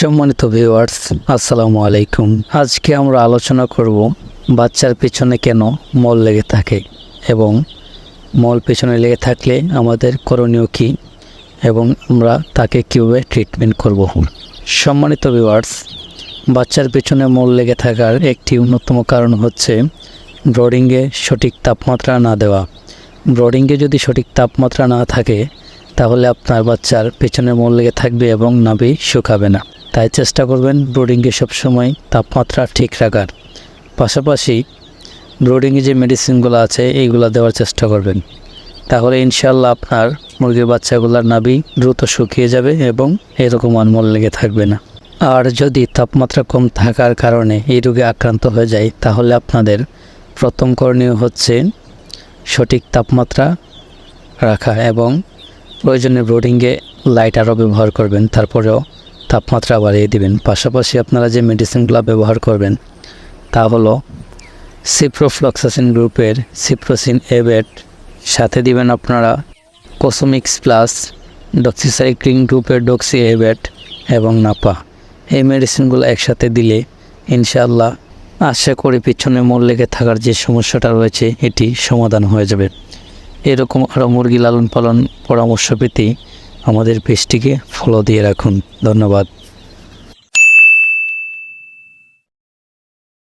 সম্মানিত ভিউয়ার্স আসসালামু আলাইকুম। আজকে আমরা আলোচনা করব বাচ্চার পেছনে কেন মল লেগে থাকে এবং মল পেছনে লেগে থাকলে আমাদের করণীয় কী এবং আমরা তাকে কীভাবে ট্রিটমেন্ট করব। সম্মানিত ভিউয়ার্স বাচ্চার পেছনে মল লেগে থাকার একটি অন্যতম কারণ হচ্ছে ব্রডিংয়ে সঠিক তাপমাত্রা না দেওয়া। ব্রডিংয়ে যদি সঠিক তাপমাত্রা না থাকে, তাহলে আপনার বাচ্চার পেছনে মল লেগে থাকবে এবং নাভি শুকাবে না। তাই চেষ্টা করবেন ব্রোডিংয়ে সবসময় তাপমাত্রা ঠিক রাখার। পাশাপাশি ব্রোডিংয়ে যে মেডিসিনগুলো আছে, এইগুলো দেওয়ার চেষ্টা করবেন। তাহলে ইনশাল্লাহ আপনার মুরগির বাচ্চাগুলোর নাভি দ্রুত শুকিয়ে যাবে এবং এরকম আর মল লেগে থাকবে না। আর যদি তাপমাত্রা কম থাকার কারণে এই রোগে আক্রান্ত হয়ে যায়, তাহলে আপনাদের প্রথম করণীয় হচ্ছে সঠিক তাপমাত্রা রাখা এবং প্রয়োজনে ব্রোডিংয়ে লাইট আরও ব্যবহার করবেন। তারপরেও তাপমাত্রা বাড়িয়ে দিবেন। পাশাপাশি আপনারা যে মেডিসিনগুলো ব্যবহার করবেন, তা হলো সিপ্রোফ্লক্সাসিন গ্রুপের সিপ্রোসিন এবেট সাথে দিবেন আপনারা কোসোমিক্স প্লাস ডক্সিসাইক্লিন গ্রুপের ডক্সি এবেট এবং নাপা এই মেডিসিনগুলো একসাথে দিলে ইনশাআল্লাহ, আশা করি পিছনে মল লেগে থাকার যে সমস্যাটা রয়েছে, এটি সমাধান হয়ে যাবে। এরকম আরও মুরগি লালন পালন পরামর্শ পেতে আমাদের পেজটিকে ফলো দিয়ে রাখুন। ধন্যবাদ।